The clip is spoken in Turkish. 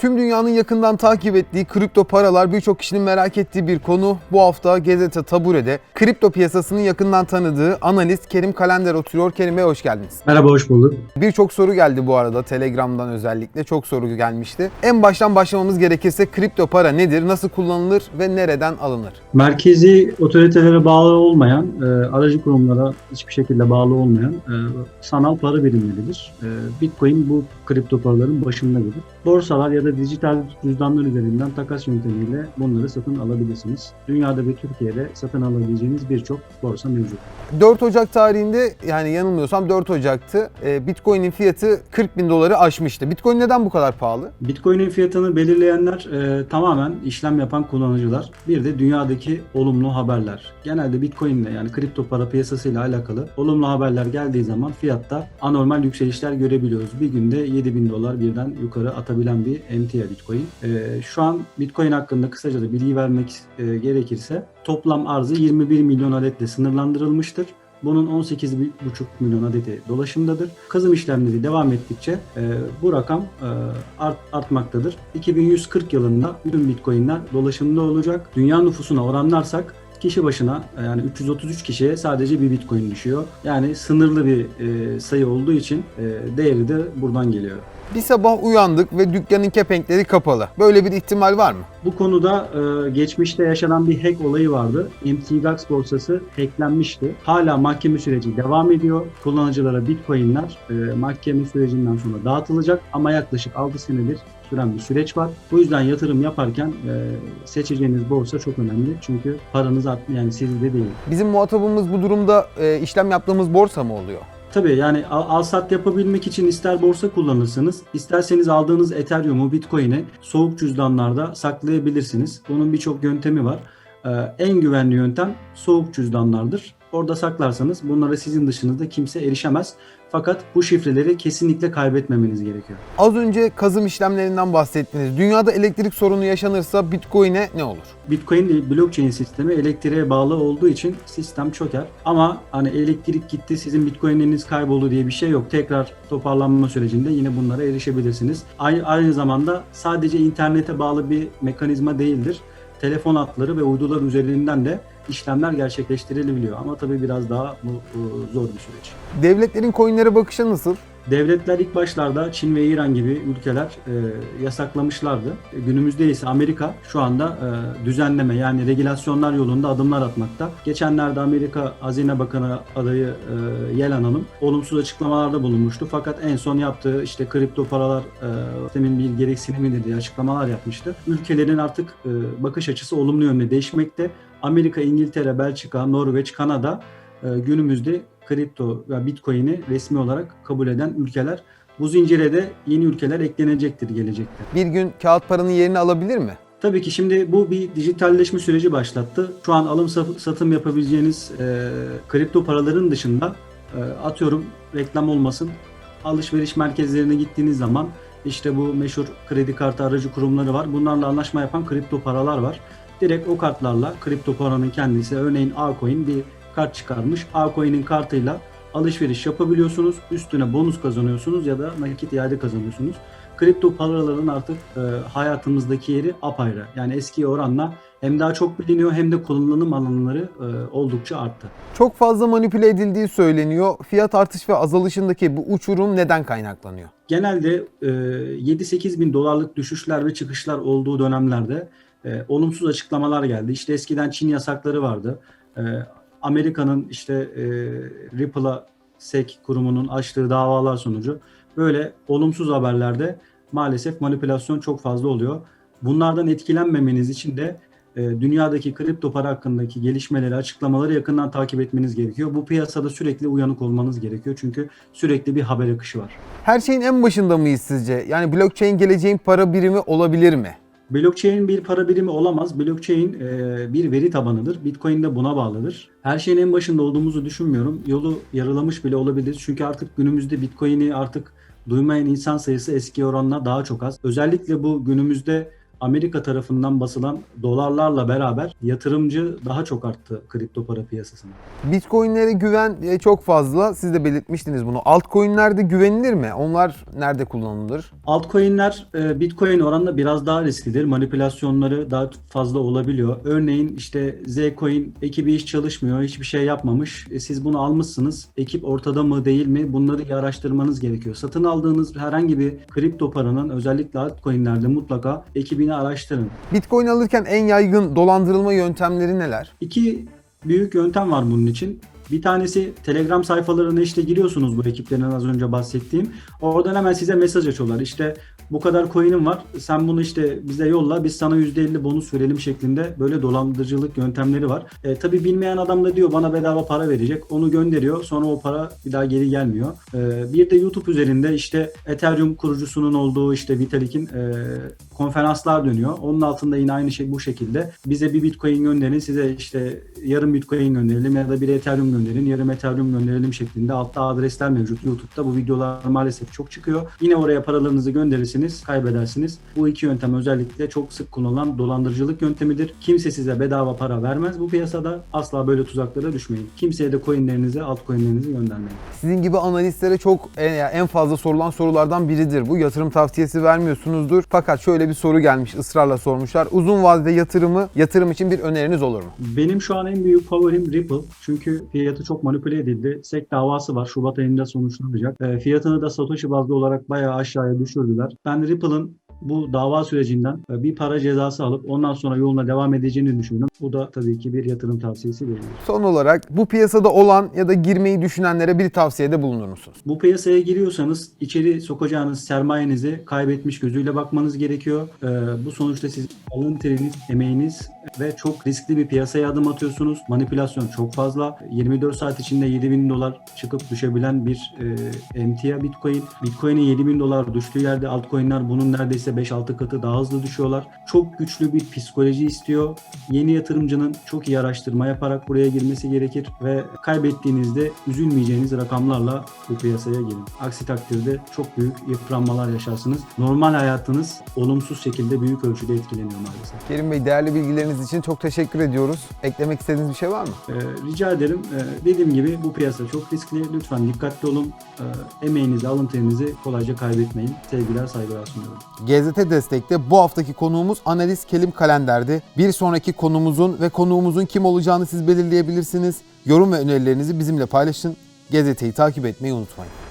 Tüm dünyanın yakından takip ettiği kripto paralar birçok kişinin merak ettiği bir konu. Bu hafta Gezete Tabure'de kripto piyasasını yakından tanıdığı analist Kerim Kalender oturuyor. Kerim Bey hoş geldiniz. Merhaba, hoş bulduk. Birçok soru geldi bu arada Telegram'dan özellikle çok soru gelmişti. En baştan başlamamız gerekirse kripto para nedir, nasıl kullanılır ve nereden alınır? Merkezi otoritelere bağlı olmayan, e, aracı kurumlara hiçbir şekilde bağlı olmayan e, sanal para birimleridir. E, Bitcoin bu kripto paraların başında gelir. Borsalar ya da dijital cüzdanlar üzerinden takas yöntemiyle bunları satın alabilirsiniz. Dünyada ve Türkiye'de satın alabileceğiniz birçok borsa mevcut. 4 Ocak tarihinde yani yanılmıyorsam 4 Ocak'tı e, Bitcoin'in fiyatı 40 bin doları aşmıştı. Bitcoin neden bu kadar pahalı? Bitcoin'in fiyatını belirleyenler e, tamamen işlem yapan kullanıcılar. Bir de dünyadaki olumlu haberler. Genelde Bitcoin'le yani kripto para piyasasıyla alakalı olumlu haberler geldiği zaman fiyatta anormal yükselişler görebiliyoruz. Bir günde 7000 dolar birden yukarı atabilen bir emtia Bitcoin. E, şu an Bitcoin hakkında kısaca da bilgi vermek e, gerekirse toplam arzı 21 milyon adetle sınırlandırılmıştır. Bunun 18,5 milyon adeti dolaşımdadır. Kazım işlemleri devam ettikçe e, bu rakam e, art, artmaktadır. 2140 yılında bütün bitcoinler dolaşımda olacak. Dünya nüfusuna oranlarsak kişi başına e, yani 333 kişiye sadece bir bitcoin düşüyor. Yani sınırlı bir e, sayı olduğu için e, değeri de buradan geliyor. Bir sabah uyandık ve dükkanın kepenkleri kapalı. Böyle bir ihtimal var mı? Bu konuda e, geçmişte yaşanan bir hack olayı vardı. MTGOX borsası hacklenmişti. Hala mahkeme süreci devam ediyor. Kullanıcılara bitcoinler e, mahkeme sürecinden sonra dağıtılacak ama yaklaşık 6 senedir süren bir süreç var. Bu yüzden yatırım yaparken e, seçeceğiniz borsa çok önemli. Çünkü paranız yani sizde değil. Bizim muhatabımız bu durumda e, işlem yaptığımız borsa mı oluyor? Tabii yani al, al sat yapabilmek için ister borsa kullanırsınız, isterseniz aldığınız Ethereum'u, Bitcoin'i soğuk cüzdanlarda saklayabilirsiniz. Bunun birçok yöntemi var. Ee, en güvenli yöntem soğuk cüzdanlardır. Orada saklarsanız bunlara sizin dışınızda kimse erişemez. Fakat bu şifreleri kesinlikle kaybetmemeniz gerekiyor. Az önce kazım işlemlerinden bahsettiniz. Dünyada elektrik sorunu yaşanırsa Bitcoin'e ne olur? Bitcoin blockchain sistemi elektriğe bağlı olduğu için sistem çöker. Ama hani elektrik gitti sizin Bitcoin'leriniz kayboldu diye bir şey yok. Tekrar toparlanma sürecinde yine bunlara erişebilirsiniz. Aynı, aynı zamanda sadece internete bağlı bir mekanizma değildir. Telefon hatları ve uydular üzerinden de işlemler gerçekleştirilebiliyor. Ama tabii biraz daha bu, bu zor bir süreç. Devletlerin coinlere bakışı nasıl? Devletler ilk başlarda Çin ve İran gibi ülkeler e, yasaklamışlardı. E, günümüzde ise Amerika şu anda e, düzenleme yani regülasyonlar yolunda adımlar atmakta. Geçenlerde Amerika Hazine Bakanı adayı e, Yellen Hanım olumsuz açıklamalarda bulunmuştu. Fakat en son yaptığı işte kripto paralar e, sistemin bir gereksinimidir diye açıklamalar yapmıştı. Ülkelerin artık e, bakış açısı olumlu yönde değişmekte. Amerika, İngiltere, Belçika, Norveç, Kanada e, günümüzde kripto ve bitcoin'i resmi olarak kabul eden ülkeler. Bu zincire de yeni ülkeler eklenecektir gelecekte. Bir gün kağıt paranın yerini alabilir mi? Tabii ki şimdi bu bir dijitalleşme süreci başlattı. Şu an alım sa- satım yapabileceğiniz e, kripto paraların dışında e, atıyorum reklam olmasın alışveriş merkezlerine gittiğiniz zaman işte bu meşhur kredi kartı aracı kurumları var. Bunlarla anlaşma yapan kripto paralar var. Direkt o kartlarla kripto paranın kendisi örneğin Acoin bir kart çıkarmış. Acoin'in kartıyla alışveriş yapabiliyorsunuz. Üstüne bonus kazanıyorsunuz ya da nakit iade kazanıyorsunuz. Kripto paraların artık e, hayatımızdaki yeri apayrı. Yani eski oranla hem daha çok biliniyor hem de kullanım alanları e, oldukça arttı. Çok fazla manipüle edildiği söyleniyor. Fiyat artış ve azalışındaki bu uçurum neden kaynaklanıyor? Genelde e, 7-8 bin dolarlık düşüşler ve çıkışlar olduğu dönemlerde e, olumsuz açıklamalar geldi. İşte eskiden Çin yasakları vardı. E, Amerika'nın işte e, Ripple'a SEC kurumunun açtığı davalar sonucu böyle olumsuz haberlerde maalesef manipülasyon çok fazla oluyor. Bunlardan etkilenmemeniz için de e, dünyadaki kripto para hakkındaki gelişmeleri, açıklamaları yakından takip etmeniz gerekiyor. Bu piyasada sürekli uyanık olmanız gerekiyor. Çünkü sürekli bir haber akışı var. Her şeyin en başında mıyız sizce? Yani blockchain geleceğin para birimi olabilir mi? Blockchain bir para birimi olamaz. Blockchain e, bir veri tabanıdır. Bitcoin de buna bağlıdır. Her şeyin en başında olduğumuzu düşünmüyorum. Yolu yarılamış bile olabilir. Çünkü artık günümüzde Bitcoin'i artık duymayan insan sayısı eski oranla daha çok az. Özellikle bu günümüzde Amerika tarafından basılan dolarlarla beraber yatırımcı daha çok arttı kripto para piyasasına. Bitcoin'lere güven e, çok fazla. Siz de belirtmiştiniz bunu. Altcoin'lerde güvenilir mi? Onlar nerede kullanılır? Altcoin'ler e, Bitcoin oranla biraz daha risklidir. Manipülasyonları daha fazla olabiliyor. Örneğin işte Zcoin ekibi hiç çalışmıyor, hiçbir şey yapmamış. E, siz bunu almışsınız. Ekip ortada mı değil mi? Bunları iyi araştırmanız gerekiyor. Satın aldığınız herhangi bir kripto paranın özellikle altcoin'lerde mutlaka ekibini araştırın. Bitcoin alırken en yaygın dolandırılma yöntemleri neler? İki büyük yöntem var bunun için. Bir tanesi Telegram sayfalarına işte giriyorsunuz bu ekiplerin az önce bahsettiğim. Oradan hemen size mesaj açıyorlar. İşte bu kadar coin'im var. Sen bunu işte bize yolla. Biz sana %50 bonus verelim şeklinde böyle dolandırıcılık yöntemleri var. E, tabii bilmeyen adam da diyor bana bedava para verecek. Onu gönderiyor. Sonra o para bir daha geri gelmiyor. E, bir de YouTube üzerinde işte Ethereum kurucusunun olduğu işte Vitalik'in e, konferanslar dönüyor. Onun altında yine aynı şey bu şekilde. Bize bir Bitcoin gönderin. Size işte yarım Bitcoin gönderelim ya da bir Ethereum gönderin. Yarım Ethereum gönderelim şeklinde. Altta adresler mevcut YouTube'da. Bu videolar maalesef çok çıkıyor. Yine oraya paralarınızı gönderirsiniz, kaybedersiniz. Bu iki yöntem özellikle çok sık kullanılan dolandırıcılık yöntemidir. Kimse size bedava para vermez bu piyasada. Asla böyle tuzaklara düşmeyin. Kimseye de coinlerinizi, altcoinlerinizi göndermeyin. Sizin gibi analistlere çok en, yani en fazla sorulan sorulardan biridir. Bu yatırım tavsiyesi vermiyorsunuzdur. Fakat şöyle bir soru gelmiş ısrarla sormuşlar. Uzun vadede yatırımı yatırım için bir öneriniz olur mu? Benim şu an en büyük favorim Ripple. Çünkü fiyatı çok manipüle edildi. SEC davası var. Şubat ayında sonuçlanacak. E, fiyatını da Satoshi bazlı olarak bayağı aşağıya düşürdüler. Ben Ripple'ın bu dava sürecinden e, bir para cezası alıp ondan sonra yoluna devam edeceğini düşünüyorum. Bu da tabii ki bir yatırım tavsiyesi değil. Son olarak bu piyasada olan ya da girmeyi düşünenlere bir tavsiyede bulunur musunuz? Bu piyasaya giriyorsanız içeri sokacağınız sermayenizi kaybetmiş gözüyle bakmanız gerekiyor. Ee, bu sonuçta sizin alın teriniz, emeğiniz ve çok riskli bir piyasaya adım atıyorsunuz. Manipülasyon çok fazla. 24 saat içinde 7000 dolar çıkıp düşebilen bir e, emtia Bitcoin. Bitcoin'in 7000 dolar düştüğü yerde altcoin'ler bunun neredeyse 5-6 katı daha hızlı düşüyorlar. Çok güçlü bir psikoloji istiyor. Yeni yatırımcının çok iyi araştırma yaparak buraya girmesi gerekir ve kaybettiğinizde üzülmeyeceğiniz rakamlarla bu piyasaya girin. Aksi takdirde çok büyük yıpranmalar yaşarsınız. Normal hayatınız olumsuz şekilde büyük ölçüde etkileniyor maalesef. Kerim Bey değerli bilgileriniz için çok teşekkür ediyoruz. Eklemek istediğiniz bir şey var mı? Ee, rica ederim. Ee, dediğim gibi bu piyasa çok riskli. Lütfen dikkatli olun. Ee, emeğinizi, alın terinizi kolayca kaybetmeyin. Sevgiler, saygılar sunuyorum. GZT Destek'te bu haftaki konuğumuz Analiz Kelim Kalender'di. Bir sonraki konumuzun ve konuğumuzun kim olacağını siz belirleyebilirsiniz. Yorum ve önerilerinizi bizimle paylaşın. GZT'yi takip etmeyi unutmayın.